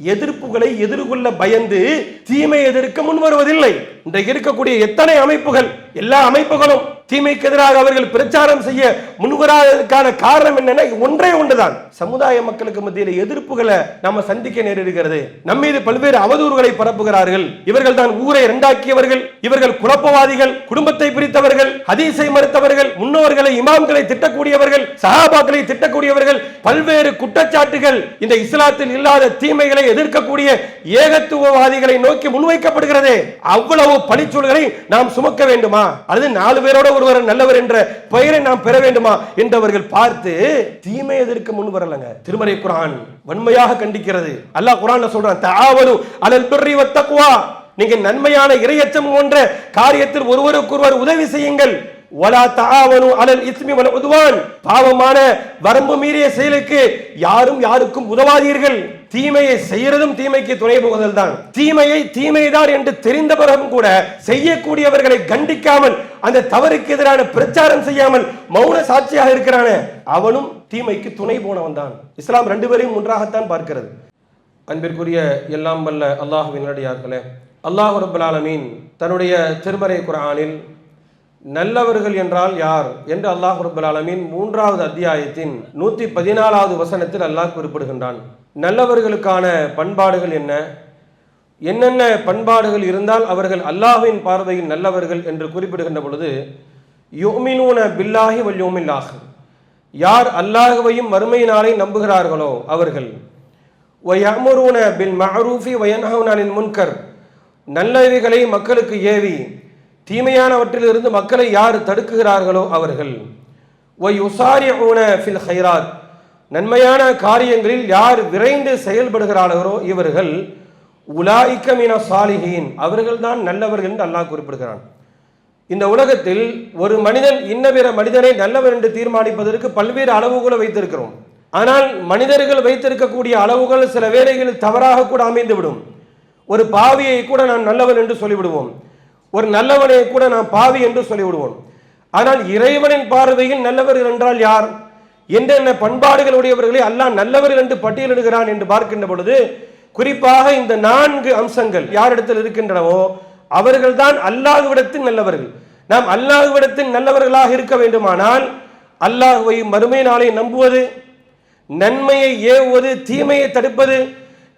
எதிர்ப்புகளை எதிர்கொள்ள பயந்து தீமை எதிர்க்க முன் வருவதில்லை இன்றைக்கு இருக்கக்கூடிய எத்தனை அமைப்புகள்? எல்லா அமைப்புகளும் தீமைக்கு எதிராக அவர்கள் பிரச்சாரம் செய்ய முன்வராததற்கான காரணம் என்னன்னா ஒன்றே ஒன்றுதான். சமுதாய மக்களுக்கு மத்தியில் எதிர்ப்புகளை நம்ம சந்திக்க நேரிடுகிறது. நம்ம மீது பல்வேறு அவதூறுகளை பரப்புகிறார்கள். இவர்கள் தான் ஊரை இரண்டாக்கியவர்கள் இவர்கள் குழப்பவாதிகள் குடும்பத்தை பிரித்தவர்கள் ஹதீஸை மறுத்தவர்கள் முன்னோர்களை இமாம்களை திட்டக்கூடியவர்கள் சஹாபாக்களை திட்டக்கூடியவர்கள் பல்வேறு குற்றச்சாட்டுகள் இந்த இஸ்லாத்தில் இல்லாத தீமைகளை எதிர்க்கக்கூடிய ஏகத்துவவாதிகளை நோக்கி முன்வைக்கப்படுகிறது. அவ்வளவு பழிச்சொல்களை நாம் சுமக்க வேண்டுமா? அல்லது நாலு பேரோட ஒருவர் நல்லவர் என்ற பெயரை நாம் பெற வேண்டுமா என்றவர்கள் பார்த்து தீமை எதிர்க்க முன் வரலங்க? திருமறை குரான் வன்மையாக கண்டிக்கிறது. அல்லாஹ் குரான்ல சொல்றான் தாவலு அலல் பிர்ரி வத்தக்குவா நீங்க நன்மையான இரையச்சம் போன்ற காரியத்தில் ஒருவருக்கொருவர் உதவி செய்யுங்கள். வலா தாவனு அலல் இஸ்மி வல உதுவான். பாவமான வரம்பு மீறிய செயலுக்கு யாரும் யாருக்கும் உதவாதீர்கள். தீமையை செய்யறதும் தீமைக்கு துணை போகுதல் தான் தீமையை தீமைதான் என்று தெரிந்த பிறகும் கூட செய்யக்கூடியவர்களை கண்டிக்காமல் அந்த தவறுக்கு எதிரான பிரச்சாரம் செய்யாமல் மௌன சாட்சியாக இருக்கிறானே அவனும் தீமைக்கு துணை போனவன் தான் இஸ்லாம் ரெண்டு பேரையும் ஒன்றாகத்தான் பார்க்கிறது. அன்பிற்குரிய எல்லாம் வல்ல அல்லாஹுவின் நடிகார்களே அல்லாஹ் ரபுல் ஆலமீன் தன்னுடைய திருமறை குரானில் நல்லவர்கள் என்றால் யார் என்று அல்லாஹ் ரபுல் அலமின் மூன்றாவது அத்தியாயத்தின் நூற்றி பதினாலாவது வசனத்தில் அல்லாஹ் குறிப்பிடுகின்றான். நல்லவர்களுக்கான பண்பாடுகள் என்ன? என்னென்ன பண்பாடுகள் இருந்தால் அவர்கள் அல்லாஹ்வின் பார்வையில் நல்லவர்கள் என்று குறிப்பிடுகின்ற பொழுது யோமினூன பில்லாஹி வல் யோமில்லாஹ் யார் அல்லாஹுவையும் மறுமை நாளை நம்புகிறார்களோ அவர்கள். வயமுருன பில் மஹரூஃபி வயன்ஹவுன முன்கர். நல்லவைகளை மக்களுக்கு ஏவி தீமையானவற்றிலிருந்து மக்களை யார் தடுக்குகிறார்களோ அவர்கள். வயுசாரிஊன ஃபில் ஹைராத். நன்மையான காரியங்களில் யார் விரைந்து செயல்படுகிறார்களோ இவர்கள். உலாய்க்கமின அவர்கள் அவர்கள்தான் நல்லவர்கள் என்று அல்லாஹ் குறிப்பிடுகிறான். இந்த உலகத்தில் ஒரு மனிதன் இன்ன பிற மனிதனை நல்லவர் என்று தீர்மானிப்பதற்கு பல்வேறு அளவுகளை வைத்திருக்கிறோம். ஆனால் மனிதர்கள் வைத்திருக்கக்கூடிய அளவுகள் சில வேளைகளில் தவறாக கூட அமைந்துவிடும். ஒரு பாவியை கூட நான் நல்லவன் என்று சொல்லிவிடுவோம். ஒரு நல்லவனை கூட நாம் பாவி என்று சொல்லிவிடுவோம். ஆனால் இறைவனின் பார்வையில் நல்லவர்கள் என்றால் யார்? என்னென்ன பண்பாடுகள் உடையவர்களை அல்லாஹ் நல்லவர்கள் என்று பட்டியலிடுகிறான் என்று பார்க்கின்ற பொழுது குறிப்பாக இந்த நான்கு அம்சங்கள் யாரிடத்தில் இருக்கின்றனவோ அவர்கள்தான் அல்லாஹ்விடத்தில் நல்லவர்கள். நாம் அல்லாஹ்விடத்தில் நல்லவர்களாக இருக்க வேண்டுமானால் அல்லாஹுவை மறுமை நாளை நம்புவது நன்மையை ஏவுவது தீமையை தடுப்பது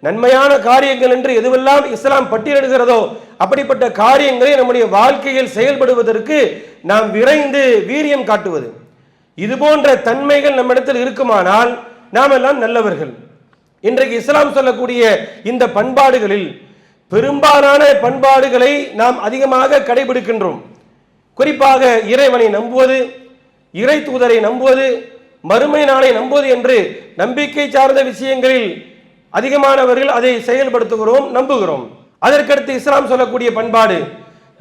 நன்மையான காரியங்கள் என்று எதுவெல்லாம் இஸ்லாம் பட்டியலிடுகிறதோ அப்படிப்பட்ட காரியங்களை நம்முடைய வாழ்க்கையில் செயல்படுவதற்கு நாம் விரைந்து வீரியம் காட்டுவது. இது போன்ற தன்மைகள் நம்மிடத்தில் இருக்குமானால் நாம் எல்லாம் நல்லவர்கள். இன்றைக்கு இஸ்லாம் சொல்லக்கூடிய இந்த பண்பாடுகளில் பெரும்பாலான பண்பாடுகளை நாம் அதிகமாக கடைபிடிக்கின்றோம். குறிப்பாக இறைவனை நம்புவது இறை தூதரை நம்புவது மறுமை நாளை நம்புவது என்று நம்பிக்கை சார்ந்த விஷயங்களில் அதிகமானவர்கள் அதை செயல்படுத்துகிறோம் நம்புகிறோம். அதற்கடுத்து இஸ்லாம் சொல்லக்கூடிய பண்பாடு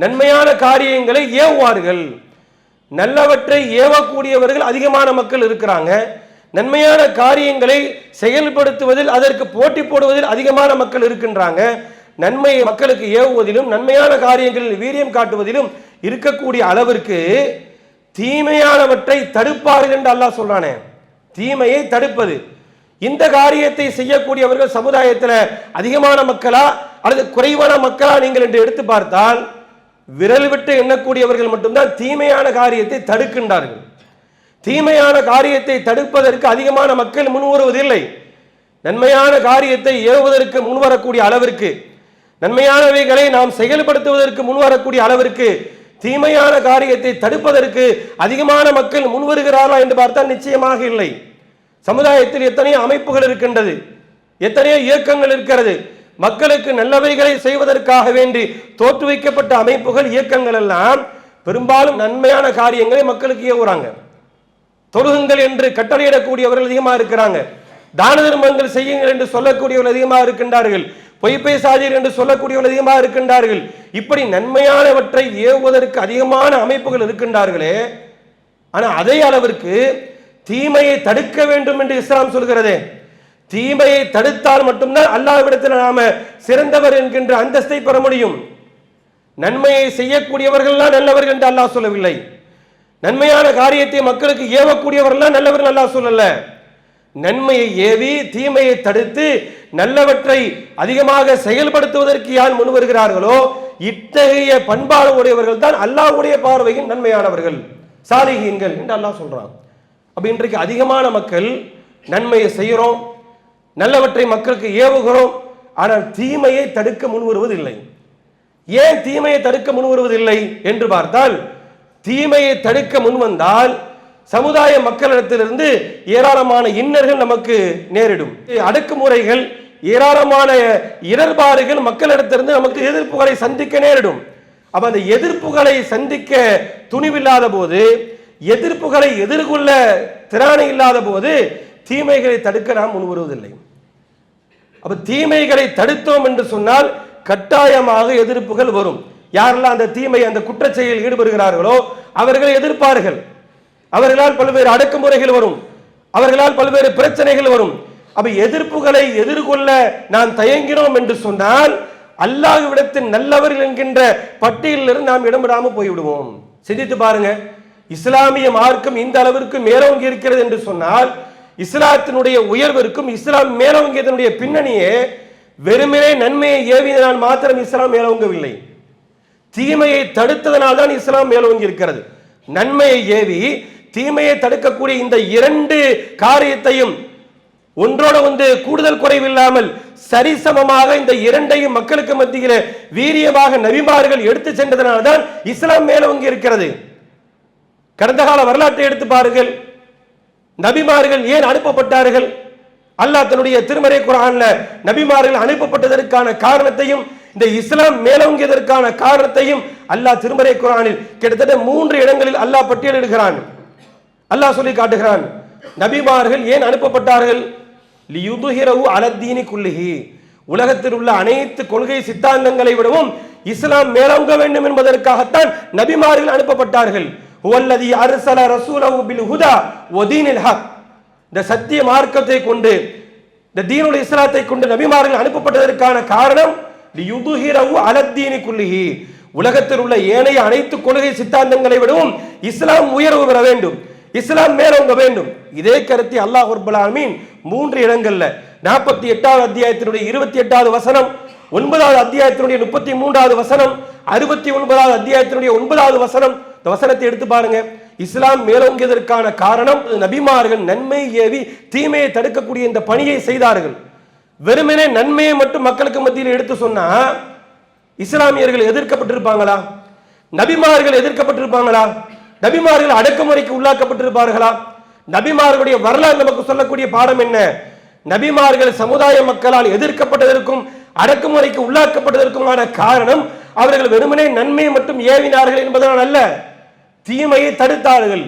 நன்மையான காரியங்களை ஏவுவார்கள். நல்லவற்றை ஏவக்கூடியவர்கள் அதிகமான மக்கள் இருக்கிறாங்க. நன்மையான காரியங்களை செயல்படுத்துவதில் அதற்கு போட்டி போடுவதில் அதிகமான மக்கள் இருக்கின்றாங்க. நன்மை மக்களுக்கு ஏவுவதிலும் நன்மையான காரியங்களில் வீரியம் காட்டுவதிலும் இருக்கக்கூடிய அளவிற்கு தீமையானவற்றை தடுப்பார்கள் என்று அல்லாஹ் சொல்றானே. தீமையை தடுப்பது. இந்த காரியத்தை செய்யக்கூடியவர்கள் சமுதாயத்தில் அதிகமான மக்களா அல்லது குறைவான மக்களா நீங்கள் என்று எடுத்து பார்த்தால் விரல் விட்டு எண்ணக்கூடியவர்கள் மட்டும்தான் தீமையான காரியத்தை தடுக்கின்றார்கள். தீமையான காரியத்தை தடுப்பதற்கு அதிகமான மக்கள் முன்வருவதில்லை நன்மையான காரியத்தை ஏவுவதற்கு முன்வரக்கூடிய அளவிற்கு நன்மையானவைகளை நாம் செயல்படுத்துவதற்கு முன்வரக்கூடிய அளவிற்கு தீமையான காரியத்தை தடுப்பதற்கு அதிகமான மக்கள் முன்வருகிறார்களா என்று பார்த்தால் நிச்சயமாக இல்லை. சமுதாயத்தில் எத்தனையோ அமைப்புகள் இருக்கின்றது. எத்தனையோ இயக்கங்கள் இருக்கிறது. மக்களுக்கு நல்லவைகளை செய்வதற்காக வேண்டி தோற்றுவிக்கப்பட்ட அமைப்புகள் இயக்கங்கள் எல்லாம் பெரும்பாலும் நன்மையான காரியங்களை மக்களுக்கு ஏவுறாங்க. தொழுகுங்கள் என்று கட்டளையிடக்கூடியவர்கள் அதிகமாக இருக்கிறாங்க. தான தர்மங்கள் செய்யுங்கள் என்று சொல்லக்கூடியவர்கள் அதிகமாக இருக்கின்றார்கள். பொய் பேசாதீர் என்று சொல்லக்கூடியவர்கள் அதிகமாக இருக்கின்றார்கள். இப்படி நன்மையானவற்றை ஏவுவதற்கு அதிகமான அமைப்புகள் இருக்கின்றார்களே. ஆனால் அதே அளவிற்கு தீமையை தடுக்க வேண்டும் என்று இஸ்லாம் சொல்கிறதே. தீமையை தடுத்தால் மட்டும்தான் அல்லாஹ்விடத்தில் நாம சிறந்தவர் என்கின்ற அந்தஸ்தை பெற முடியும். நன்மையை செய்யக்கூடியவர்கள்லாம் நல்லவர்கள் என்று அல்லாஹ் சொல்லவில்லை. நன்மையான காரியத்தை மக்களுக்கு ஏவக்கூடியவர்கள்லாம் நல்லவர்கள் அல்லாஹ் சொல்லல. நன்மையை ஏவி தீமையை தடுத்து நல்லவற்றை அதிகமாக செயல்படுத்துவதற்கு யார் முன் வருகிறார்களோ இத்தகைய பண்பாடு உடையவர்கள் தான் அல்லாஹ்வுடைய பார்வையில் நன்மையானவர்கள் சாலிகீன்கள் என்று அல்லாஹ் சொல்றான். அப்போ இன்றைக்கு அதிகமான மக்கள் நன்மையை செய்கிறோம் நல்லவற்றை மக்களுக்கு ஏவுகிறோம் ஆனால் தீமையை தடுக்க முன்வருவதில்லை. ஏன் தீமையை தடுக்க முன்வருவதில்லை என்று பார்த்தால் தீமையை தடுக்க முன் வந்தால் சமுதாய மக்களிடத்திலிருந்து ஏராளமான இன்னர்கள் நமக்கு நேரிடும். அடக்குமுறைகள் ஏராளமான இடர்பாடுகள் மக்களிடத்திலிருந்து நமக்கு எதிர்ப்புகளை சந்திக்க நேரிடும். அப்ப அந்த எதிர்ப்புகளை சந்திக்க துணிவில்லாத போது எதிர்ப்புகளை எதிர்கொள்ள திறனை இல்லாத போது தீமைகளை தடுக்க நாம் முன்வருவதில்லை. அப்ப தீமைகளை தடுத்தோம் என்று சொன்னால் கட்டாயமாக எதிர்ப்புகள் வரும். யாரெல்லாம் அந்த தீமை அந்த குற்றச் செயலில் ஈடுபடுகிறார்களோ அவர்கள் எதிர்ப்பார்கள். அவர்களால் பல்வேறு அடக்குமுறைகள் வரும். அவர்களால் பல்வேறு பிரச்சனைகள் வரும். அப்ப எதிர்ப்புகளை எதிர்கொள்ள நாம் தயங்கினோம் என்று சொன்னால் அல்லாஹ்விடத்தின் நல்லவர்கள் என்கின்ற பட்டியலிலிருந்து நாம் இடம்பெறாமல் போய்விடுவோம். சிந்தித்து பாருங்க. இஸ்லாமிய மார்க்கம் இந்த அளவிற்கு மேலோங்கி இருக்கிறது என்று சொன்னால் இஸ்லாத்தினுடைய உயர்விற்கும் இஸ்லாம் மேலோங்கியதனுடைய பின்னணியே வெறுமனே நன்மையை ஏவியதனால் மாத்திரம் இஸ்லாம் மேலோங்கவில்லை. தீமையை தடுத்ததனால் தான் இஸ்லாம் மேலோங்கி இருக்கிறது. நன்மையை ஏவி தீமையை தடுக்கக்கூடிய இந்த இரண்டு காரியத்தையும் ஒன்றோட வந்து கூடுதல் குறைவில்லாமல் சரிசமமாக இந்த இரண்டையும் மக்களுக்கு மத்தியில் வீரியமாக நபிமார்கள் எடுத்து சென்றதனால்தான் இஸ்லாம் மேலோங்கி இருக்கிறது. கடந்த கால வரலாற்றை எடுத்து பாருங்கள். நபிமார்கள் ஏன் அனுப்பப்பட்டார்கள்? அல்லாஹ் தன்னுடைய திருமறை குரான்ல நபிமார்கள் அனுப்பப்பட்டதற்கான காரணத்தையும் இந்த இஸ்லாம் மேலோங்கியதற்கான காரணத்தையும் அல்லாஹ் திருமறை குரானில் கிட்டத்தட்ட மூன்று இடங்களில் அல்லாஹ் பட்டியலிடுகிறான். அல்லாஹ் சொல்லி காட்டுகிறான் நபிமார்கள் ஏன் அனுப்பப்பட்டார்கள்? லியுதுஹிரவு அலத்தீனி குல்லிஹி. உலகத்தில் உள்ள அனைத்து கொள்கை சித்தாந்தங்களை விடவும் இஸ்லாம் மேலோங்க வேண்டும் என்பதற்காகத்தான் நபிமார்கள் அனுப்பப்பட்டார்கள். ஹுவல்லதி அர்சல ரசூலஹு பில் ஹுதா ஒதீனில் ஹக். இந்த சத்திய மார்க்கத்தை கொண்டு இந்த தீனுல் இஸ்லாத்தை கொண்டு நபிமார்கள் அனுப்பப்பட்டதற்கான காரணம் லியுதுஹிரவு அலத்தீனி குல்லிஹி. உலகத்தில் உள்ள ஏனைய அனைத்து கொள்கை சித்தாந்தங்களை விடவும் இஸ்லாம் உயர்வு பெற வேண்டும் இஸ்லாம் மேலோங்க வேண்டும். இதே கருத்தை அல்லாஹ் ரப்பல் மூன்று இடங்கள்ல நாற்பத்தி எட்டாவது அத்தியாயத்தினுடைய இருபத்தி எட்டாவது வசனம் ஒன்பதாவது அத்தியாயத்தினுடைய முப்பத்தி மூன்றாவது வசனம் அறுபத்தி ஒன்பதாவது அத்தியாயத்தினுடைய ஒன்பதாவது வசனம் இந்த வசனத்தை எடுத்து பாருங்க. இஸ்லாம் மேலோங்கியதற்கான காரணம் நபிமார்கள் நன்மை ஏவி தீமையை தடுக்கக்கூடிய இந்த பணியை செய்தார்கள். வெறுமனே நன்மையை மட்டும் மக்களுக்கு மத்தியில் எடுத்து சொன்னா இஸ்லாமியர்கள் எதிர்க்கப்பட்டிருப்பாங்களா? நபிமார்கள் எதிர்க்கப்பட்டிருப்பாங்களா? நபிமார்கள் அடக்குமுறைக்கு உள்ளாக்கப்பட்டிருப்பார்களா? நபிமார்களுடைய வரலாறு நமக்கு சொல்லக்கூடிய பாடம் என்ன? நபிமார்கள் சமுதாய மக்களால் எதிர்க்கப்பட்டதற்கும் அடக்குமுறைக்கு உள்ளாக்கப்பட்டதற்குமான காரணம் அவர்கள் வெறுமனே நன்மையை மட்டும் ஏவினார்கள் என்பதனால் அல்ல. தீமையை தடுத்தார்கள்.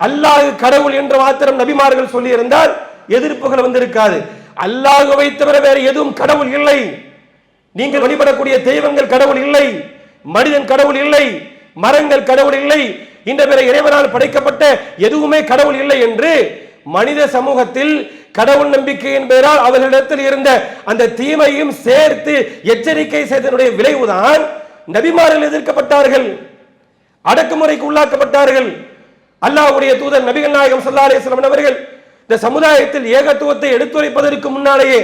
அல்லாஹ் கடவுள் என்று மாத்திரம் நபிமார்கள் சொல்லியிருந்தால் எதிர்ப்புகள் வந்திருக்காது. அல்லாஹுவை தவிர வேற எதுவும் கடவுள் இல்லை. நீங்கள் வழிபடக்கூடிய தெய்வங்கள் கடவுள் இல்லை. மனிதன் கடவுள் இல்லை. மரங்கள் கடவுள் இல்லை. இந்த பிற இறைவனால் படைக்கப்பட்ட எதுவுமே கடவுள் இல்லை என்று மனித சமூகத்தில் கடவுள் நம்பிக்கையின் பெயரால் அவர்களிடத்தில் இருந்த அந்த தீமையும் சேர்த்து எச்சரிக்கை செய்தனுடைய விளைவுதான் நபிமார்கள் எதிர்க்கப்பட்டார்கள். அடக்குமுறைக்கு உள்ளாக்கப்பட்டார்கள். அல்லாஹ்வுடைய தூதர் நபிகள் நாயகம் சல்லா அலிஸ்லாம் அவர்கள் இந்த சமுதாயத்தில் ஏகத்துவத்தை எடுத்துரைப்பதற்கு முன்னாலேயே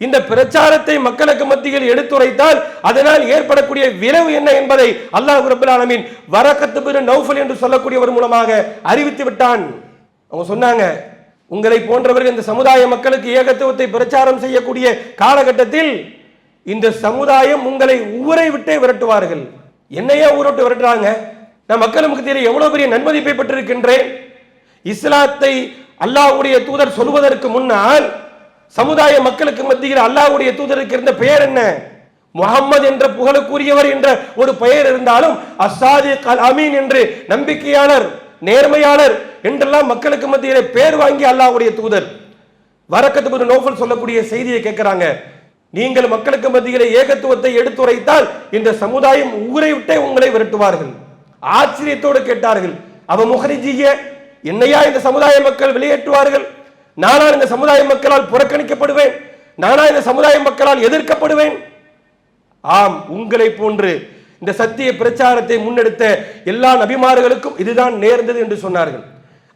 இந்த பிரச்சாரத்தை மக்களுக்கு மத்தியில் எடுத்துரைத்தால் அதனால் ஏற்படக்கூடிய விளைவு என்ன என்பதை அல்லாஹ் ரப்பல் ஆலமீன் வரக்கத்து பின் நௌஃபல் என்று சொல்லக்கூடியவர் மூலமாக அறிவித்து விட்டான். அவங்க சொன்னாங்க உங்களை போன்றவர்கள் இந்த சமுதாய மக்களுக்கு ஏகத்துவத்தை பிரச்சாரம் செய்யக்கூடிய காலகட்டத்தில் இந்த சமுதாயம் உங்களை ஊரை விட்டே விரட்டுவார்கள். என்னையே ஊரோட்டு விரட்டுறாங்க? நான் மக்கள் மத்தியில் எவ்வளவு பெரிய நன்மதிப்பை பெற்றிருக்கின்றேன். இஸ்லாத்தை அல்லாஹ்வுடைய தூதர் சொல்வதற்கு முன்னால் சமுதாய மக்களுக்கு மத்தியில் அல்லாஹ்வுடைய தூதருக்கு இருந்த பெயர் என்ன? முகம்மது என்ற புகழுக்குரியவர் என்ற ஒரு பெயர் இருந்தாலும் அசாதிக் அல் அமீன் என்று நம்பிக்கையாளர் நேர்மையாளர் என்றெல்லாம் மக்களுக்கு மத்தியிலே பேர் வாங்கி அல்லாஹ்வுடைய தூதர். வரக்கத்து பின் நோஃபல் சொல்லக்கூடிய செய்தியை கேட்கிறாங்க. நீங்கள் மக்களுக்கு மத்தியிலே ஏகத்துவத்தை எடுத்துரைத்தால் இந்த சமுதாயம் ஊரை விட்டே உங்களை விரட்டுவார்கள். ஆச்சரியத்தோடு கேட்டார்கள். அவ முகரிஜிய என்னையா இந்த சமுதாய மக்கள் வெளியேற்றுவார்கள்? நானா இந்த சமுதாய மக்களால் புறக்கணிக்கப்படுவேன்? நானா இந்த சமுதாய மக்களால் எதிர்க்கப்படுவேன்? ஆம் உங்களை போன்று இந்த சத்திய பிரச்சாரத்தை முன்னெடுத்த எல்லா நபிமார்களுக்கும் இதுதான் நேர்ந்தது என்று சொன்னார்கள்.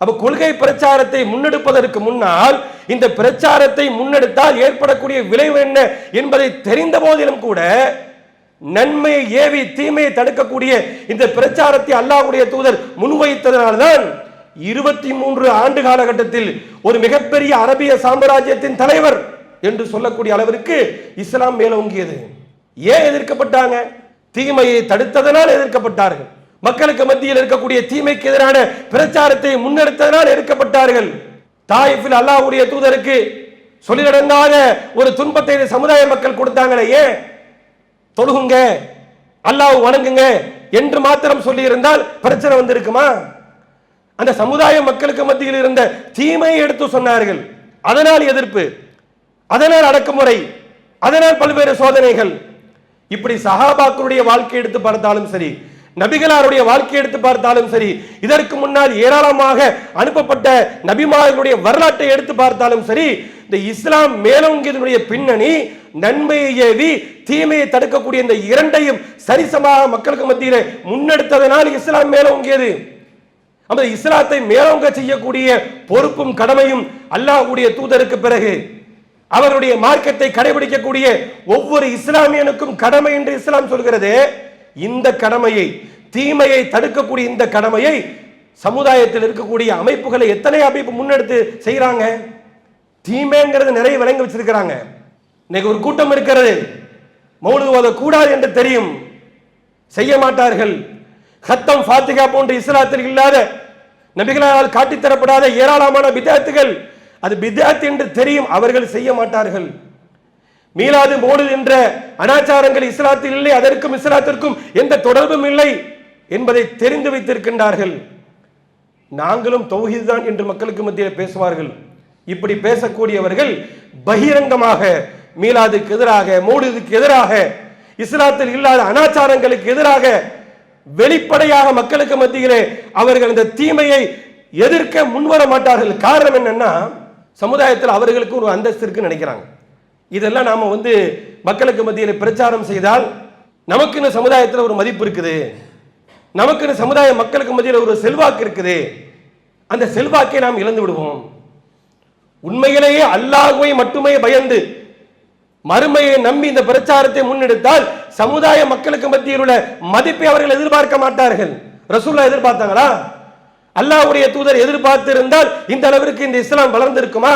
அப்ப கொள்கை பிரச்சாரத்தை முன்னெடுப்பதற்கு முன்னால் இந்த பிரச்சாரத்தை முன்னெடுத்தால் ஏற்படக்கூடிய விளைவு என்ன என்பதை தெரிந்த போதிலும் கூட நன்மையை ஏவி தீமையை தடுக்கக்கூடிய இந்த பிரச்சாரத்தை அல்லாஹ்வுடைய தூதர் முன்வைத்ததனால்தான் இருபத்தி மூன்று ஆண்டு காலகட்டத்தில் ஒரு மிகப்பெரிய அரபிய சாம்ராஜ்யத்தின் தலைவர் என்று சொல்லக்கூடிய அளவிற்கு இஸ்லாம் மேலோங்கியது. ஏன் எதிர்க்கப்பட்டாங்க? தீமையை தடுத்ததனால் எதிர்க்கப்பட்டார்கள். மக்களுக்கு மத்தியில் இருக்கக்கூடிய தீமைக்கு எதிரான பிரச்சாரத்தை முன்னெடுத்ததனால் எதிர்க்கப்பட்டார்கள். தாயிஃபில் அல்லாஹ்வுடைய தூதருக்கு சொல்லி நடந்தாத ஒரு துன்பத்தை சமுதாய மக்கள் கொடுத்தாங்களே ஏன்? தொழுகுங்க. அல்லாஹ் வணங்குங்க என்று மாத்திரம் சொல்லி இருந்தால் பிரச்சனை வந்திருக்குமா? அந்த சமுதாய மக்களுக்கு மத்தியில் இருந்த தீமையை எடுத்து சொன்னார்கள். அதனால் எதிர்ப்பு அதனால் அடக்குமுறை அதனால் பல்வேறு சோதனைகள். இப்படி சஹாபாக்களுடைய வாழ்க்கை எடுத்து பார்த்தாலும் சரி நபிகளாருடைய வாழ்க்கை எடுத்து பார்த்தாலும் சரி இதற்கு முன்னால் ஏராளமாக அனுப்பப்பட்ட நபிமார்களுடைய வரலாற்றை எடுத்து பார்த்தாலும் சரி இந்த இஸ்லாம் மேலோங்கியதனுடைய பின்னணி நன்மையை ஏவி தீமையை தடுக்கக்கூடிய இந்த இரண்டையும் சரிசமாக மக்களுக்கு மத்தியில் முன்னெடுத்ததனால் இஸ்லாம் மேலோங்கியது. அந்த இஸ்லாத்தை மேலோங்க செய்யக்கூடிய பொறுப்பும் கடமையும் அல்லாஹ்வுடைய தூதருக்கு பிறகு அவருடைய மார்க்கத்தை கடைபிடிக்கக்கூடிய ஒவ்வொரு இஸ்லாமியனுக்கும் கடமை என்று இஸ்லாம் சொல்கிறது. இந்த கடமையை தீமையை தடுக்கக்கூடிய இந்த கடமையை சமுதாயத்தில் இருக்கக்கூடிய அமைப்புகளை எத்தனை அமைப்பு முன்னெடுத்து செய்கிறாங்க? தீமைங்கிறது நிறைய விளங்கி வச்சிருக்கிறாங்க. இன்னைக்கு ஒரு கூட்டம் இருக்கிறது. மௌனு ஓதக்கூடாது என்று தெரியும். செய்ய மாட்டார்கள். ஹத்தம் ஃபாத்திகா போன்ற இஸ்லாத்தில் இல்லாத நபிகளால் காட்டித்தரப்படாத ஏராளமான பிதாத்துகள். அது பிதாத் என்று தெரியும். அவர்கள் செய்ய மாட்டார்கள். மீளாது மோடு என்ற அனாச்சாரங்கள் இஸ்லாத்தில் இல்லை. அதற்கும் இஸ்லாத்திற்கும் எந்த தொடர்பும் இல்லை என்பதை தெரிந்து வைத்திருக்கின்றார்கள். நாங்களும் தௌஹீத் தான் என்று மக்களுக்கு மத்தியில் பேசுவார்கள். இப்படி பேசக்கூடியவர்கள் பகிரங்கமாக மீலாதுக்கு எதிராக மௌலிதுக்கு எதிராக இஸ்லாத்தில் இல்லாத அனாச்சாரங்களுக்கு எதிராக வெளிப்படையாக மக்களுக்கு மத்தியிலே அவர்கள் இந்த தீமையை எதிர்க்க முன்வர மாட்டார்கள். காரணம் என்னன்னா சமுதாயத்தில் அவர்களுக்கு ஒரு அந்தஸ்து இருக்குன்னு நினைக்கிறாங்க. இதெல்லாம் நாம வந்து மக்களுக்கு மத்தியில் பிரச்சாரம் செய்தால் நமக்குன்னு சமுதாயத்தில் ஒரு மதிப்பு இருக்குது. நமக்குன்னு சமுதாய மக்களுக்கு மத்தியில் ஒரு செல்வாக்கு இருக்குது. அந்த செல்வாக்கை நாம் இழந்து விடுவோம். உண்மையிலேயே அல்லாஹுவை மட்டுமே பயந்து மறுமையை நம்பி இந்த பிரச்சாரத்தை முன்னெடுத்தால் சமுதாய மக்களுக்கு மத்தியில் உள்ள மதிப்பை அவர்கள் எதிர்பார்க்க மாட்டார்கள். ரசூல்லா எதிர்பார்த்தாங்களா? அல்லாஹ்வுடைய தூதர் எதிர்பார்த்து இருந்தால் இந்த அளவிற்கு இந்த இஸ்லாம் வளர்ந்திருக்குமா?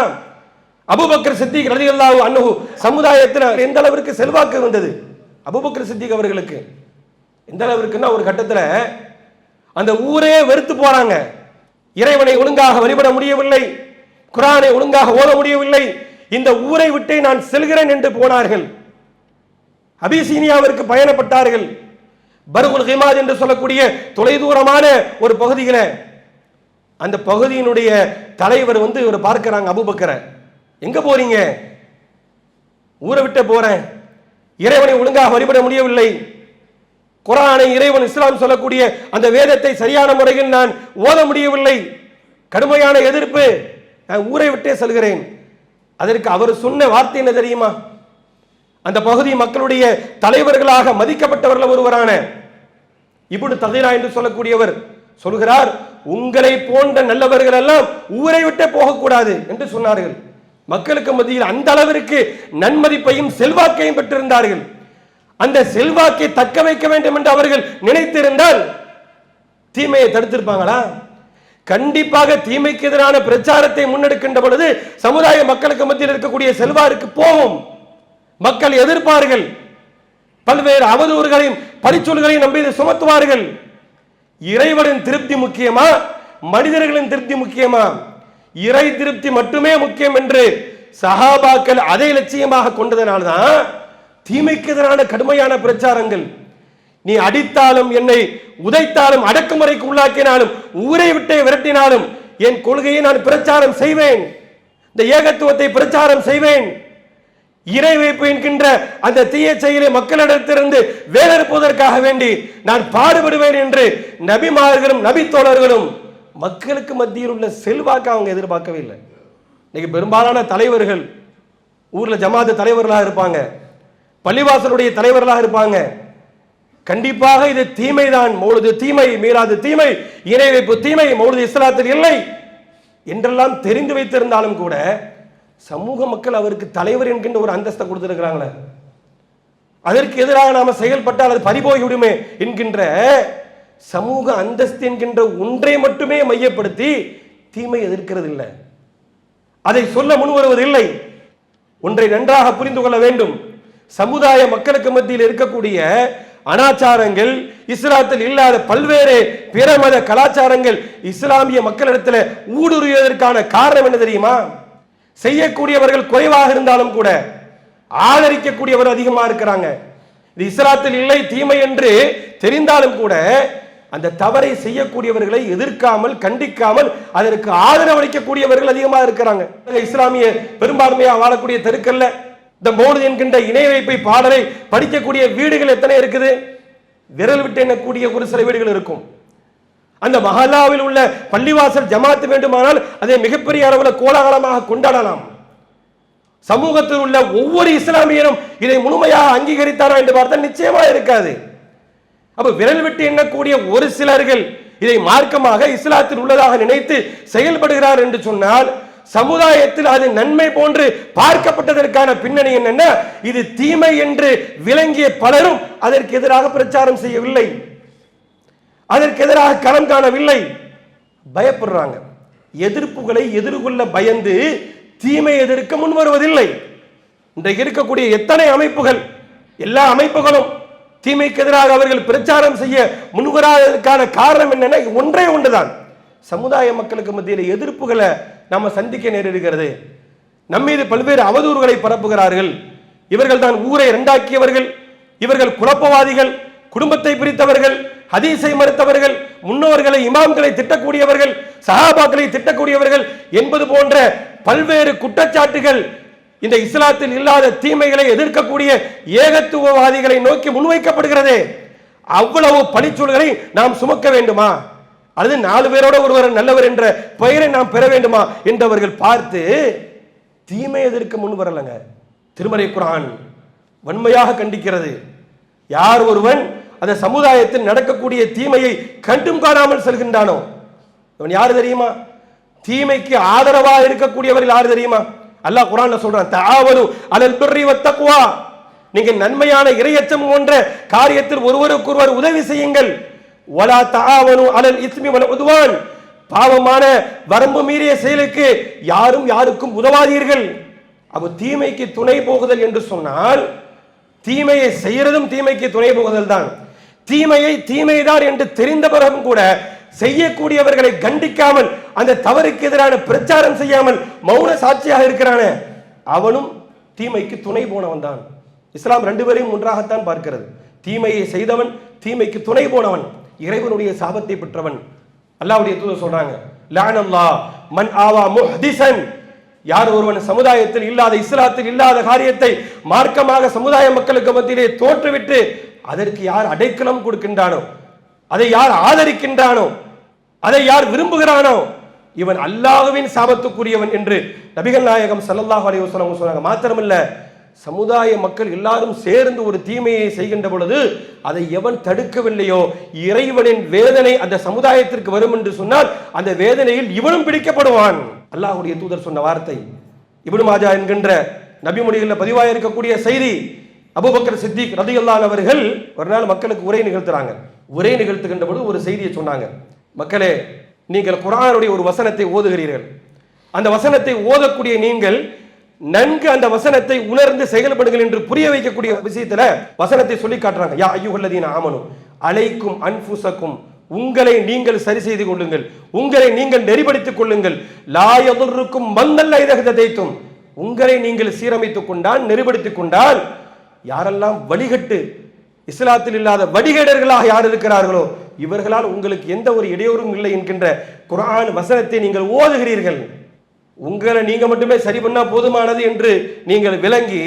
அபுபக்கர் சித்திக் ரலியல்லாஹு அன்ஹு சமுதாயத்தில் எந்த அளவிற்கு செல்வாக்கு இருந்தது. அபுபக்கர் சித்திக் அவர்களுக்கு. எந்த அளவிற்குன்னா ஒரு கட்டத்தில் அந்த ஊரே வெறுத்து போறாங்க. இறைவனை ஒழுங்காக வழிபட முடியவில்லை. குரானை ஒழுங்காக ஓத முடியவில்லை. இந்த ஊரை விட்டே நான் செல்கிறேன் என்று போனார்கள். அபிசீனியாவிற்கு பயணப்பட்டார்கள். பருகுல் ஹிமாத் என்று சொல்லக்கூடிய தொலைதூரமான ஒரு பகுதியில் அந்த பகுதியினுடைய தலைவர் வந்து இவர் பார்க்கிறாங்க அபுபக்கரை. எங்க போறீங்க? ஊரை விட்டு போறேன். இறைவனை ஒழுங்காக வழிபட முடியவில்லை. குரானை இறைவன் இஸ்லாம் சொல்லக்கூடிய அந்த வேதத்தை சரியான முறையில் நான் ஓத முடியவில்லை. கடுமையான எதிர்ப்பு. நான் ஊரை விட்டே செல்கிறேன். அதற்கு அவர் சொன்ன வார்த்தை என்ன தெரியுமா? அந்த பகுதி மக்களுடைய தலைவர்களாக மதிக்கப்பட்டவர்கள் ஒருவரான இப்படி தகைரா என்று சொல்லக்கூடியவர் சொல்கிறார் உங்களை போன்ற நல்லவர்கள் எல்லாம் ஊரை விட்டே போகக்கூடாது என்று சொன்னார்கள். மக்களுக்கு மத்தியில் அந்த அளவிற்கு நன்மதிப்பையும் செல்வாக்கையும் பெற்றிருந்தார்கள். அந்த செல்வாக்கை தக்க வைக்க வேண்டும் என்று அவர்கள் நினைத்திருந்தால் தீமையை தடுத்திருப்பாங்களா? கண்டிப்பாக தீமைக்கு எதிரான பிரச்சாரத்தை முன்னெடுக்கின்ற பொழுது சமுதாய மக்களுக்கு மத்தியில் இருக்கக்கூடிய செல்வாருக்கு போகும். மக்கள் எதிர்ப்பார்கள். பல்வேறு அவதூறுகளையும் பரிச்சொல்களையும் நம்பி சுமத்துவார்கள். இறைவனின் திருப்தி முக்கியமா? மனிதர்களின் திருப்தி முக்கியமா? இறை திருப்தி மட்டுமே முக்கியம் என்று சஹாபாக்கள் அதை லட்சியமாக கொண்டதனால்தான் தீமைக்கு எதிரான கடுமையான பிரச்சாரங்கள் நீ அடித்தாலும் என்னை உதைத்தாலும் அடக்குமுறைக்கு உள்ளாக்கினாலும் ஊரை விட்டே விரட்டினாலும் என் கொள்கையை நான் பிரச்சாரம் செய்வேன். இந்த ஏகத்துவத்தை பிரச்சாரம் செய்வேன். இறை வைப்பு என்கின்ற அந்த தீய செயலை மக்களிடத்திலிருந்து வேலறுப்பதற்காக வேண்டி நான் பாடுபடுவேன் என்று நபிமார்களும் நபித்தோழர்களும் மக்களுக்கு மத்தியில் உள்ள செல்வாக்கு அவங்க எதிர்பார்க்கவே இல்லை. இன்னைக்கு பெரும்பாலான தலைவர்கள் ஊர்ல ஜமாத்து தலைவர்களாக இருப்பாங்க பள்ளிவாசலுடைய தலைவர்களாக இருப்பாங்க கண்டிப்பாக இது தீமைதான். மௌலுது தீமை மீறாது தீமை இணை வைப்பு தீமை மௌலுது இஸ்லாத்தில் இல்லை என்றெல்லாம் தெரிந்து வைத்திருந்தாலும் கூட சமூக மக்கள் அவருக்கு தலைவர் என்கின்ற ஒரு அந்தஸ்தை கொடுத்திருக்கிறாங்களே. அதற்கு எதிராக நாம செயல்பட்டால் அது பறிபோய் விடுமே என்கின்ற சமூக அந்தஸ்து என்கின்ற ஒன்றை மட்டுமே மையப்படுத்தி தீமை எதிர்க்கிறது இல்லை அதை சொல்ல முன்வருவதில்லை. ஒன்றை நன்றாக புரிந்து கொள்ள வேண்டும். சமுதாய மக்களுக்கு மத்தியில் இருக்கக்கூடிய அனாச்சாரங்கள் இஸ்லாத்தில் இல்லாத பல்வேறு பிற மத கலாச்சாரங்கள் இஸ்லாமிய மக்களிடத்தில் ஊடுருவதற்கான காரணம் என்ன தெரியுமா? செய்யக்கூடியவர்கள் குறைவாக இருந்தாலும் கூட ஆதரிக்கக்கூடியவர் அதிகமா இருக்கிறாங்க. இது இஸ்லாத்தில் இல்லை தீமை என்று தெரிந்தாலும் கூட அந்த தவறை செய்யக்கூடியவர்களை எதிர்க்காமல் கண்டிக்காமல் அதற்கு ஆதரவளிக்கக்கூடியவர்கள் அதிகமா இருக்கிறாங்க. இஸ்லாமிய பெரும்பான்மையாக வாழக்கூடிய தெருக்கல்ல இந்த மோடு என்கின்ற இணை வைப்பை பாடலை படிக்கக்கூடிய வீடுகள் எத்தனை இருக்குது? விரல் விட்டு எண்ணக்கூடிய ஒரு சில வீடுகள் இருக்கும். அந்த மஹல்லாவில் உள்ள பள்ளிவாசல் ஜமாத்து வேண்டுமானால் அதை மிகப்பெரிய அளவில் கோலாகலமாக கொண்டாடலாம். சமூகத்தில் உள்ள ஒவ்வொரு இஸ்லாமியரும் இதை முழுமையாக அங்கீகரித்தாரா என்று பார்த்தால் நிச்சயமா இருக்காது. அப்ப விரல் விட்டு எண்ணக்கூடிய ஒரு சிலர்கள் இதை மார்க்கமாக இஸ்லாத்தில் உள்ளதாக நினைத்து செயல்படுகிறார் என்று சொன்னால் சமுதாயத்தில் அது நன்மை போன்று பார்க்கப்பட்டதற்கான பின்னணி என்னென்ன? இது தீமை என்று விளங்கிய பலரும் அதற்கு எதிராக பிரச்சாரம் செய்யவில்லை. அதற்கு எதிராக களம் காணவில்லை. பயப்படுறாங்க. எதிர்ப்புகளை எதிர்கொள்ள பயந்து தீமை எதிர்க்க முன் வருவதில்லை இன்றைக்கு இருக்கக்கூடிய எத்தனை அமைப்புகள் எல்லா அமைப்புகளும் தீமைக்கு எதிராக அவர்கள் பிரச்சாரம் செய்ய முன்வராததற்கான காரணம் என்னன்னா ஒன்றே ஒன்றுதான். சமுதாய மக்களுக்கு மத்தியில் எதிர்ப்புகளை நம்ம சந்திக்க நேரிடுகிறது. நம்மீது பல்வேறு அவதூறுகளை பரப்புகிறார்கள். இவர்கள் தான் ஊரை இரண்டாக்கியவர்கள் இவர்கள் குழப்பவாதிகள் குடும்பத்தை பிரித்தவர்கள் ஹதீஸை மறுத்தவர்கள் முன்னோர்களை இமாம்களை திட்டக்கூடியவர்கள் சஹாபாக்களை திட்டக்கூடியவர்கள் என்பது போன்ற பல்வேறு குற்றச்சாட்டுகள் இந்த இஸ்லாத்தில் இல்லாத தீமைகளை எதிர்க்கக்கூடிய ஏகத்துவவாதிகளை நோக்கி முன்வைக்கப்படுகிறதே. அவ்வளவு பணிச்சூழ்களை நாம் சுமக்க வேண்டுமா? அல்லது நாலு பேரோட ஒருவர் நல்லவர் என்ற பெயரை நாம் பெற வேண்டுமா என்றவர்கள் பார்த்து தீமை எதிர்க்க முன் வரலங்க? திருமறை குரான் வன்மையாக கண்டிக்கிறது. யார் ஒருவன் அந்த சமுதாயத்தில் நடக்கக்கூடிய தீமையை கண்டும் காணாமல் செல்கின்றானோ? அவன் யாரு தெரியுமா? தீமைக்கு ஆதரவா இருக்கக்கூடியவர்கள் யாரு தெரியுமா? அல்லாஹ் குரான் சொல்றான் தாவரு அலல் பிர்ரி வத்தக்குவா நீங்க நன்மையான இரையச்சம் போன்ற காரியத்தில் ஒருவருக்கொருவர் உதவி செய்யுங்கள். வலா தாவனு அலல் இஸ்மி வல உதுவான் பாவமான வரம்பு மீறிய செயலுக்கு யாரும் யாருக்கும் உதவாதீர்கள். அப்ப தீமைக்கு துணை போகுதல் என்று சொன்னால் தீமையை செய்யறதும் தீமைக்கு துணை போகுதல் தான். தீமையை தீமைதான் என்று தெரிந்த பிறகும் கூட செய்யக்கூடியவர்களை கண்டிக்காமல் அந்த தவறுக்கு எதிரான பிரச்சாரம் செய்யாமல் மௌன சாட்சியாக இருக்கிறான. அவனும் தீமைக்கு துணை போனவன் தான். இஸ்லாம் ரெண்டு பேரையும் ஒன்றாகத்தான் பார்க்கிறது. தீமையை செய்தவன் தீமைக்கு துணை போனவன். இறைவனுடைய சாபத்தை பெற்றவன். அல்லாவுடைய தூதர் சொல்றாங்க லானல்லா மன் ஆவா முஹ்திசன் யார் ஒருவன் சமுதாயத்தில் இல்லாத இஸ்லாத்தில் இல்லாத காரியத்தை மார்க்கமாக சமுதாய மக்களுக்கு மத்தியிலே தோற்றுவிட்டு அதற்கு யார் அடைக்கலம் கொடுக்கின்றானோ அதை யார் ஆதரிக்கின்றானோ அதை யார் விரும்புகிறானோ இவன் அல்லாஹ்வின் சாபத்துக்குரியவன் என்று நபிகள் நாயகம் சல்லாஹ் அலைஹி வஸல்லம் சொன்னாங்க. மாத்திரமில்லை சமுதாய மக்கள் எல்லாரும் சேர்ந்து ஒரு தீமையை செய்கின்ற பொழுது அதை எவன் தடுக்கவில்லையோ? இறைவனின் வேதனை அந்த சமுதாயத்திற்கு வரும் என்று சொன்னால் அந்த வேதனையில் இவனும் பிடிக்கப்படுவான். அல்லாஹுடைய தூதர் சொன்ன வார்த்தை. இவனு மாஜா என்கின்ற நபிமொழிகளில் பதிவாக இருக்கக்கூடிய செய்தி. அபுபக்கர் சித்திக் ரதியுல்லான் அவர்கள் ஒரு நாள் மக்களுக்கு உரை நிகழ்த்துறாங்க. உரை நிகழ்த்துகின்ற பொழுது ஒரு செய்தியை சொன்னாங்க. மக்களே நீங்கள் குரானுடைய ஒரு வசனத்தை ஓதுகிறீர்கள். அந்த வசனத்தை ஓதக்கூடிய நீங்கள் நன்கு அந்த வசனத்தை உணர்ந்து செயல்படுங்கள் என்று புரிய வைக்கக்கூடிய விஷயத்துல வசனத்தை சொல்லி காட்டுறாங்க. யா ஐயுகல்லதீன ஆமனு அலைக்கும் அன்புசக்கும் உங்களை நீங்கள் சரி செய்து கொள்ளுங்கள். உங்களை நீங்கள் நெறிப்படுத்திக் கொள்ளுங்கள். லாயதுருக்கும் மந்தல்ல இதகத்தை உங்களை நீங்கள் சீரமைத்துக் கொண்டால் நெறிப்படுத்திக் கொண்டால் யாரெல்லாம் வழிகட்டு இஸ்லாத்தில் இல்லாத வடிகேடர்களாக யார் இருக்கிறார்களோ இவர்களால் உங்களுக்கு எந்த ஒரு இடையூறும் இல்லை என்கின்ற குரான் வசனத்தை நீங்கள் ஓதுகிறீர்கள். உங்களை நீங்க மட்டுமே சரி பண்ணா போதுமானது என்று நீங்கள் விளங்கி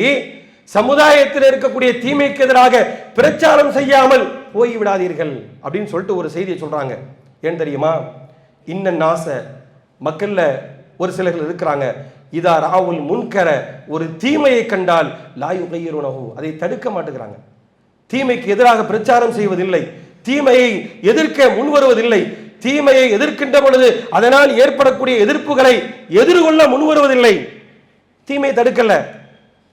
சமுதாயத்தில் இருக்கக்கூடிய தீமைக்கு எதிராக பிரச்சாரம் செய்யாமல் போய் விடாதீர்கள் அப்படின்னு சொல்லிட்டு ஒரு செய்தியை சொல்றாங்க. ஏன் தெரியுமா? இன்ன நாச மக்கள்ல ஒரு சிலர்கள் இருக்கிறாங்க. இதா ராவுல் முன்கர ஒரு தீமையை கண்டால் லாயு கையிருணவு அதை தடுக்க மாட்டேங்கிறாங்க. தீமைக்கு எதிராக பிரச்சாரம் செய்வதில்லை. தீமையை எதிர்க்க முன்வருவதில்லை. தீமையை எதிர்க்கின்ற பொழுது அதனால் ஏற்படக்கூடிய எதிர்ப்புகளை எதிர்கொள்ள முன்வருவதில்லை. தீமையை தடுக்கல.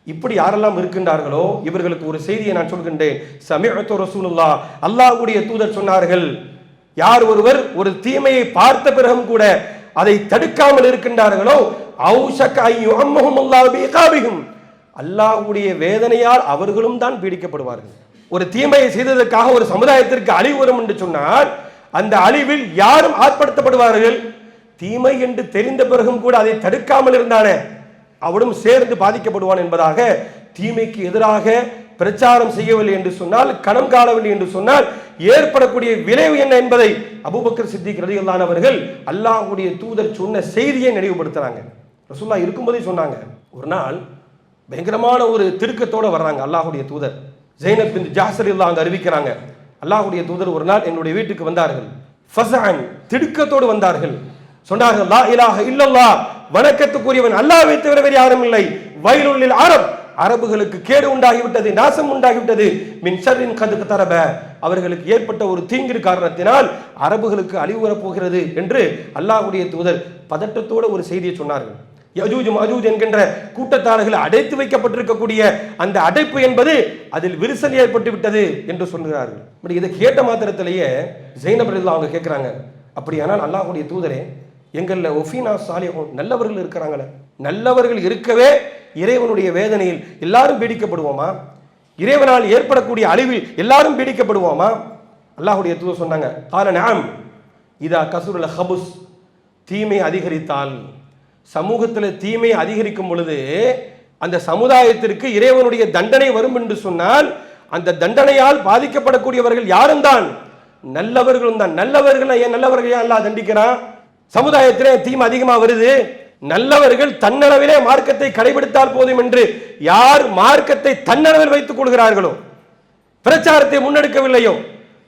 இப்படி யாரெல்லாம் இருக்கின்றார்களோ இவர்களுக்கு ஒரு செய்தியை நான் சொல்கின்றேன். சமீபத்து ரசூலுல்லா அல்லாஹுடைய தூதர் சொன்னார்கள் யார் ஒருவர் ஒரு தீமையை பார்த்த பிறகும் கூட அதை தடுக்காமல் இருக்கின்றார்களோ அல்லாஹுடைய அல்லாஹ்வுடைய வேதனையால் அவர்களும் தான் பீடிக்கப்படுவார்கள். ஒரு தீமையை செய்ததற்காக ஒரு சமுதாயத்திற்கு அழிவு வரும் என்று சொன்னால் அந்த அழிவில் யாரும் ஆட்படுத்தப்படுவார்கள் தீமை என்று தெரிந்த பிறகும் கூட அதை தடுக்காமல் இருந்தானே. அவனும் சேர்ந்து பாதிக்கப்படுவான் என்பதாக தீமைக்கு எதிராக பிரச்சாரம் செய்யவில்லை என்று சொன்னால் கணம் காணவில்லை என்று சொன்னால் ஏற்படக்கூடிய விளைவு என்ன என்பதை அபுபக்கர் சித்திக் ரலியல்லாஹு அவர்கள் தூதர் சொன்ன செய்தியை நினைவுபடுத்துறாங்க. ரசூல்லா இருக்கும்போதே சொன்னாங்க. ஒரு நாள் பயங்கரமான ஒரு திருக்கத்தோடு வர்றாங்க அல்லாஹுடைய தூதர். ஜெய்னப் பின் ஜாசர் இல்லா அறிவிக்கிறாங்க. அல்லாஹுடைய தூதர் ஒரு நாள் என்னுடைய வீட்டுக்கு வந்தார்கள். ஃபஸஅன் திடுக்கத்தோடு வந்தார்கள். சொன்னார்கள் லா இலாஹ இல்லல்லா வணக்கத்துக்குரியவன் அல்லாஹ்வை தவிர வேறு யாரும் இல்லை. வயலுள்ளில் அரப் அரபுகளுக்கு கேடு உண்டாகிவிட்டது நாசம் உண்டாகிவிட்டது. மின் கதுக்கு தரப அவர்களுக்கு ஏற்பட்ட ஒரு தீங்கு காரணத்தினால் அரபுகளுக்கு அழிவு வரப்போகிறது என்று அல்லாஹுடைய தூதர் பதட்டத்தோட ஒரு செய்தியை சொன்னார்கள். யஜூஜ் மஜூஜ் என்கின்ற கூட்டத்தார்கள் அடைத்து வைக்கப்பட்டிருக்கக்கூடிய அந்த அடைப்பு என்பது அதில் விரிசல் ஏற்பட்டு விட்டது என்று சொல்கிறார்கள். பட் இதை கேட்ட மாத்திரத்திலேயே ஜெயினப் அவங்க கேட்குறாங்க. அப்படியானால் அல்லாஹுடைய தூதரே எங்களில் ஒஃபீனா சாலியகம் நல்லவர்கள் இருக்கிறாங்களே. நல்லவர்கள் இருக்கவே இறைவனுடைய வேதனையில் எல்லாரும் பீடிக்கப்படுவோமா? இறைவனால் ஏற்படக்கூடிய அழிவில் எல்லாரும் பீடிக்கப்படுவோமா? அல்லாஹுடைய தூதர் சொன்னாங்க கால நாம் இதா கசூரில் ஹபுஸ் தீமை அதிகரித்தால் சமூகத்தில் தீமை அதிகரிக்கும் பொழுது அந்த சமுதாயத்திற்கு இறைவனுடைய தண்டனை வரும் என்று சொன்னால் அந்த தண்டனையால் பாதிக்கப்படக்கூடியவர்கள் யாரும் தான் நல்லவர்களும் தான். நல்லவர்கள் ஏன் நல்லவர்கள் ஏன் தண்டிக்கிறான்? சமுதாயத்திலே தீமை அதிகமா வருது. நல்லவர்கள் தன்னளவிலே மார்க்கத்தை கடைபிடித்தால் போதும் என்று யார் மார்க்கத்தை தன்னளவில் வைத்துக் கொள்கிறார்களோ பிரச்சாரத்தை முன்னெடுக்கவில்லையோ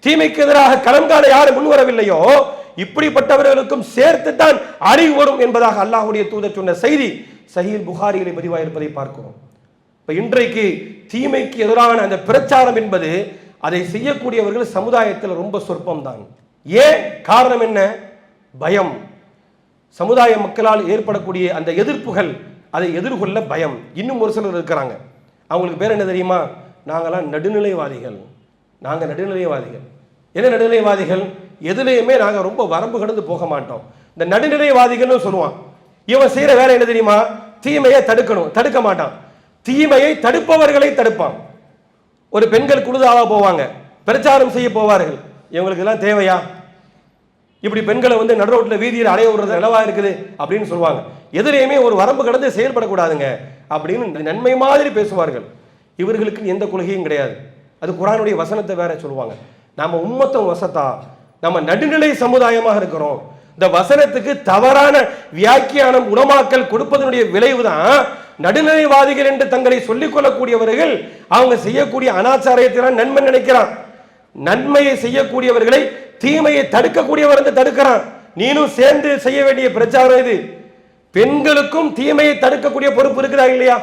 தீமைக்கு எதிராக களம் காண யாரும் முன்வரவில்லையோ இப்படிப்பட்டவர்களுக்கும் சேர்த்துத்தான் அறிவு வரும் என்பதாக அல்லாஹுடைய தூதர் சொன்ன செய்தி சஹீல் புகாரிகளை பதிவாயிருப்பதை பார்க்கிறோம். இப்ப இன்றைக்கு தீமைக்கு எதிரான அந்த பிரச்சாரம் என்பது அதை செய்யக்கூடியவர்கள் சமுதாயத்தில் ரொம்ப சொற்பம்தான். ஏன்? காரணம் என்ன? பயம். சமுதாய மக்களால் ஏற்படக்கூடிய அந்த எதிர்ப்புகள் அதை எதிர்கொள்ள பயம். இன்னும் ஒரு சிலர் இருக்கிறாங்க. அவங்களுக்கு பேர் என்ன தெரியுமா? நாங்களாம் நடுநிலைவாதிகள். நாங்கள் நடுநிலைவாதிகள். என்ன நடுநிலைவாதிகள்? எதுலேயுமே நாங்கள் ரொம்ப வரம்பு கடந்து போக மாட்டோம். இந்த நடுநிலைவாதிகள்னு சொல்லுவான். இவன் செய்கிற வேலை என்ன தெரியுமா? தீமையை தடுக்கணும். தடுக்க மாட்டான். தீமையை தடுப்பவர்களை தடுப்பான். ஒரு பெண்கள் குழுதாவா போவாங்க. பிரச்சாரம் செய்ய போவார்கள். இவங்களுக்கு எல்லாம் தேவையா? இப்படி பெண்களை வந்து நடு ரோட்டில் வீதியில் அலைய விடுறது நிலவா இருக்குது? அப்படின்னு சொல்லுவாங்க. எதிரையுமே ஒரு வரம்பு கடந்து செயல்படக்கூடாதுங்க. அப்படின்னு நன்மை மாதிரி பேசுவார்கள். இவர்களுக்கு எந்த கொள்கையும் கிடையாது. அது குரானுடைய வசனத்தை வேற சொல்லுவாங்க. நாம உம்மத்தம் வசத்தா நம்ம நடுநிலை சமுதாயமாக இருக்கிறோம். இந்த வசனத்துக்கு தவறான வியாக்கியானம் உணமாக்கல் கொடுப்பதனுடைய விளைவுதான் நடுநிலைவாதிகள் என்று தங்களை சொல்லிக் கொள்ளக்கூடியவர்கள் அவங்க செய்யக்கூடிய அனாச்சாரத்தை நன்மை நினைக்கிறான். நன்மையை செய்யக்கூடியவர்களை தீமையை தடுக்கக்கூடியவர் வந்து தடுக்கிறான். நீனும் சேர்ந்து செய்ய வேண்டிய பிரச்சாரம் இது. பெண்களுக்கும் தீமையை தடுக்கக்கூடிய பொறுப்பு இருக்குதா இல்லையா?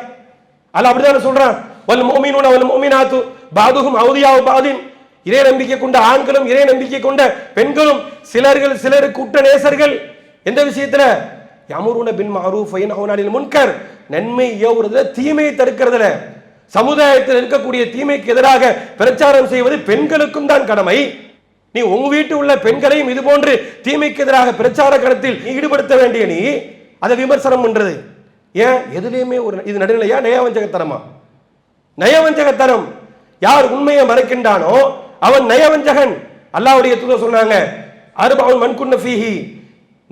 அல்ல அப்படிதான சொல்றான். வல் மோமினூன வல் மோமினாத்து பாதுகும் அவுதியாவு பாதின். இறை நம்பிக்கை கொண்ட ஆண்களும் இறை நம்பிக்கை கொண்ட பெண்களும் சிலர்கள் சிலருக்கு உட்ட நேசர்கள். எந்த விஷயத்துல? யமுருன பின் மாரூஃப் அனில் முன்கர். நன்மை ஏவுறதுல தீமையை தடுக்கிறதுல. சமுதாயத்தில் இருக்கக்கூடிய தீமைக்கு எதிராக பிரச்சாரம் செய்வது பெண்களுக்கும் தான் கடமை. நீ உங்க வீட்டு உள்ள பெண்களையும் இது போன்று தீமைக்கு எதிராக பிரச்சார களத்தில் ஈடுபடுத்த வேண்டிய நீ அதை விமர்சனம் பண்றது. ஏன்? எதுலேயுமே ஒரு இது நடுநிலையா? நயவஞ்சகத்தனமா? நயவஞ்சகத்தனம். யார் உண்மையை மறைக்கின்றானோ அவன் நயவஞ்சகன். அல்லாவுடைய தூதர் சொன்னாங்க அருபவன் மண்குண்ண ஃபீஹி.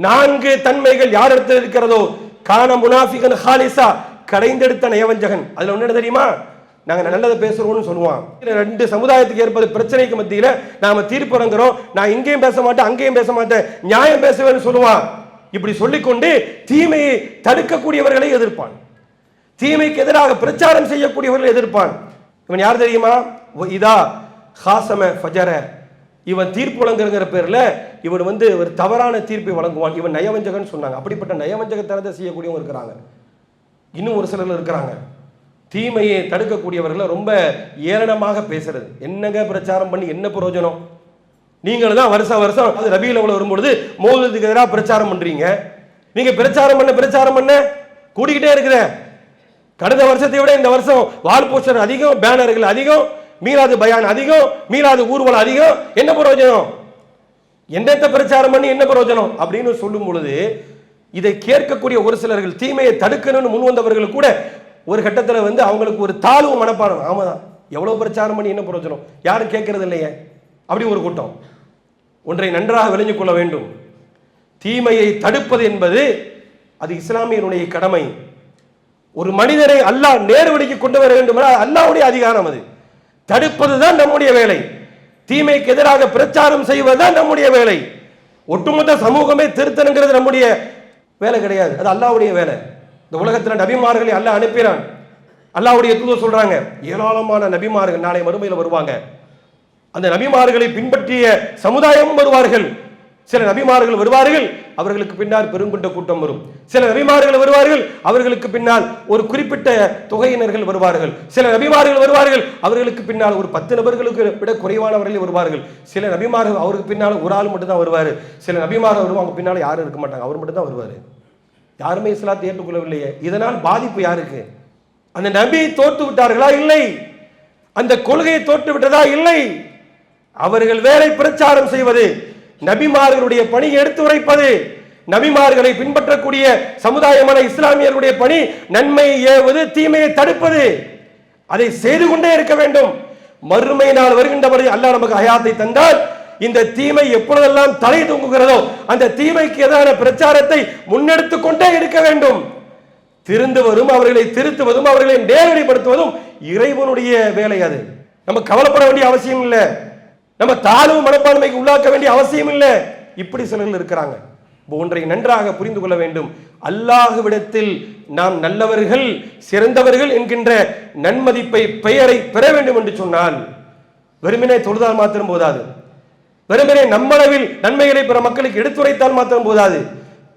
நான்கு தன்மைகள் யார் இடத்துல இருக்கிறதோ கான முனாஃபிகன் ஹாலிசா கடைந்தெடுத்த நயவஞ்சகன். அதுல ஒன்னு என்ன தெரியுமா? நாங்க நல்லதை பேசுறோம்னு சொல்லுவான். ரெண்டு சமுதாயத்துக்கு ஏற்பது பிரச்சனைக்கு மத்தியில நாம தீர்ப்பு வழங்குறோம் நான் இங்கேயும் பேச மாட்டேன் அங்கேயும் பேச மாட்டேன். நியாயம் பேசுவேன்னு சொல்லுவான். இப்படி சொல்லிக்கொண்டு தீமையை தடுக்கக்கூடியவர்களை எதிர்ப்பான். தீமைக்கு எதிராக பிரச்சாரம் செய்யக்கூடியவர்களை எதிர்ப்பான். இவன் யார் தெரியுமா? இதா ஹாசம ஃபஜர. இவன் தீர்ப்பு வழங்குறங்கிற பேரில் இவன் வந்து ஒரு தவறான தீர்ப்பை வழங்குவான். இவன் நயவஞ்சகன் சொன்னாங்க. அப்படிப்பட்ட நயவஞ்சகத்தனத்தை செய்யக்கூடியவங்க இருக்கிறாங்க. இன்னும் ஒரு சிலர் இருக்கிறாங்க. தீமையை தடுக்கக்கூடியவர்களை ரொம்ப ஏளனமாக பேசுறது. என்னங்க பிரச்சாரம் பண்ணி என்ன பிரயோஜனம்? நீங்கள் தான் வருஷம் வருஷம் அது ரபியில் அவ்வளோ வரும்பொழுது மோதலுக்கு எதிராக பிரச்சாரம் பண்ணுறீங்க நீங்கள் பிரச்சாரம் பண்ண பிரச்சாரம் பண்ண கூடிக்கிட்டே இருக்கிற. கடந்த வருஷத்தை விட இந்த வருஷம் வால் போஸ்டர் அதிகம் பேனர்கள் அதிகம் மீலாது பயான் அதிகம் மீலாது ஊர்வலம் அதிகம். என்ன பிரயோஜனம்? எந்தெந்த பிரச்சாரம் பண்ணி என்ன பிரயோஜனம்? அப்படின்னு சொல்லும் பொழுது இதை கேட்கக்கூடிய ஒரு சிலர்கள் தீமையை தடுக்கணும்னு முன் வந்தவர்கள் கூட ஒரு கட்டத்தில் வந்து அவங்களுக்கு ஒரு தாழ்வு மனப்பாடம். தான் எவ்வளோ பிரச்சாரம் பண்ணி என்ன பிரயோஜனம்? யாரும் கேட்கறது இல்லையே. அப்படி ஒரு கூட்டம். ஒன்றை நன்றாக விளைஞ்சு கொள்ள வேண்டும். தீமையை தடுப்பது என்பது அது இஸ்லாமியனுடைய கடமை. ஒரு மனிதரை அல்லாஹ் நேர்வழிக்கு கொண்டு வர வேண்டும் அல்லாவுடைய அதிகாரம் அது. தடுப்பதுதான் நம்முடைய வேலை. தீமைக்கு எதிராக பிரச்சாரம் செய்வதுதான் நம்முடைய வேலை. ஒட்டுமொத்த சமூகமே திருத்தணுங்கிறது நம்முடைய வேலை கிடையாது. அது அல்லாவுடைய வேலை. இந்த உலகத்தில் நபிமார்களை அல்லாஹ் அனுப்பினான். அல்லாவுடைய தூதர் சொல்றாங்க ஏராளமான நபிமார்கள் நாளை மறுமையில் வருவாங்க. அந்த நபிமார்களை பின்பற்றிய சமுதாயமும் வருவார்கள். சில நபிமார்கள் வருவார்கள் அவர்களுக்கு பின்னால் பெருங்குண்ட கூட்டம் வரும். சில நபிமார்கள் வருவார்கள் அவர்களுக்கு பின்னால் ஒரு குறிப்பிட்ட தொகையினர்கள் வருவார்கள். சில நபிமார்கள் வருவார்கள் அவர்களுக்கு பின்னால் ஒரு பத்து நபர்களுக்கு விட குறைவானவர்களே வருவார்கள். சில நபிமார்கள் அவருக்கு பின்னால் ஒரு ஆள் மட்டும்தான் வருவார். சில நபிமார்கள் வருவாங்க பின்னால் யாரும் இருக்க மாட்டாங்க அவர் மட்டும் தான் வருவார். யாருமே இஸ்லாத்தை ஏற்றுக்கொள்ளவில்லையே. இதனால் பாதிப்பு யாருக்கு? அந்த நபி தோற்று விட்டார்களா? இல்லை. அந்த கொள்கையை தோற்று விட்டதா? இல்லை. அவர்கள் வேலை பிரச்சாரம் செய்வது நபிமார்களுடைய பணி எடுத்து உரைப்பது நபிமார்களை பின்பற்றக்கூடிய சமுதாயமான இஸ்லாமியர்களுடைய பணி நன்மையை ஏவுவது தீமையை தடுப்பது. அதை செய்து கொண்டே இருக்க வேண்டும். மறுமை நாள் வருகின்றபடி அல்லாஹ் நமக்கு ஹயாத்தை தந்தால் இந்த தீமை எப்பொழுதெல்லாம் தலை தூங்குகிறதோ அந்த தீமைக்கு எதிரான பிரச்சாரத்தை முன்னெடுத்து கொண்டே இருக்க வேண்டும். திருந்துவதும் அவர்களை திருத்துவதும் அவர்களை நேரடிப்படுத்துவதும் இறைவனுடைய வேலை அது. நம்ம கவலைப்பட வேண்டிய அவசியம் இல்லை. நம்ம தாழ்வு மனப்பான்மைக்கு உள்ளாக்க வேண்டிய அவசியம் இல்லை. இப்படி சிலர்கள் இருக்கிறாங்க. ஒன்றை நன்றாக புரிந்து கொள்ள வேண்டும். அல்லாஹுவிடத்தில் நாம் நல்லவர்கள் சிறந்தவர்கள் என்கின்ற நன்மதிப்பை பெயரை பெற வேண்டும் என்று சொன்னால் வெறுமனே தொழுதால் மாத்திரம் போதாது. வெறுமனே நம்மளவில் நன்மைகளை பிற மக்களுக்கு எடுத்துரைத்தால் மாத்திரம் போதாது.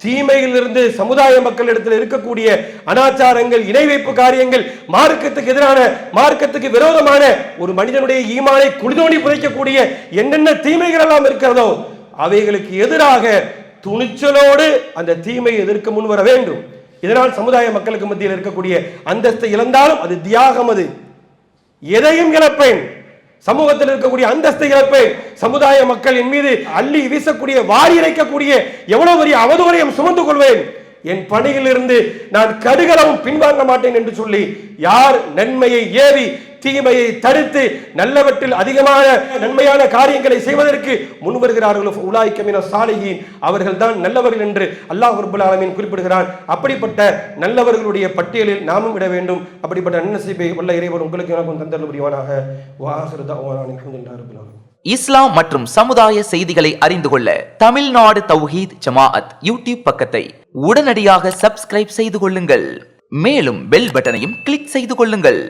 தீமையிலிருந்து சமுதாய மக்களிடத்தில் இருக்கக்கூடிய அனாச்சாரங்கள் இணை வைப்பு காரியங்கள் மார்க்கத்துக்கு எதிரான மார்க்கத்துக்கு விரோதமான ஒரு மனிதனுடைய ஈமானை குளிதோண்டி புதைக்கக்கூடிய என்னென்ன தீமைகள் எல்லாம் இருக்கிறதோ அவைகளுக்கு எதிராக துணிச்சலோடு அந்த தீமையை எதிர்க்க முன்வர வேண்டும். இதனால் சமுதாய மக்களுக்கு மத்தியில் இருக்கக்கூடிய அந்தஸ்தை இழந்தாலும் அது தியாகம் அது. எதையும் இழப்பேன். சமூகத்தில் இருக்கக்கூடிய அந்தஸ்தை இழப்பேன் சமுதாய மக்களின் மீது அள்ளி வீசக்கூடிய வாரி இறைக்கக்கூடிய எவ்வளவு பெரிய அவதூறையும் சுமந்து கொள்வேன். என் பணியிலிருந்து நான் கடுகளவும் பின்வாங்க மாட்டேன் என்று சொல்லி யார் நன்மையை ஏவி தீமையை தடுத்து நல்லவற்றில் அதிகமான நன்மையான காரியங்களை செய்வதற்கு முன்வருகிறார்களோ உலாய்க்கமின சாலையின் அவர்கள் தான் நல்லவர்கள் என்று அல்லாஹ் ரபுல் ஆலமீன் குறிப்பிடுகிறான். அப்படிப்பட்ட நல்லவர்களுடைய பட்டியலில் நாமும் இட வேண்டும். அப்படிப்பட்ட நன்னசீபை உள்ள இறைவர் உங்களுக்கு எனக்கும் தந்தல் புரிவானாக இஸ்லாம் மற்றும் சமுதாய செய்திகளை அறிந்து கொள்ள தமிழ்நாடு தௌஹீத் ஜமாஅத் யூடியூப் பக்கத்தை உடனடியாக சப்ஸ்கிரைப் செய்து கொள்ளுங்கள். மேலும் பெல் பட்டனையும் கிளிக் செய்து கொள்ளுங்கள்.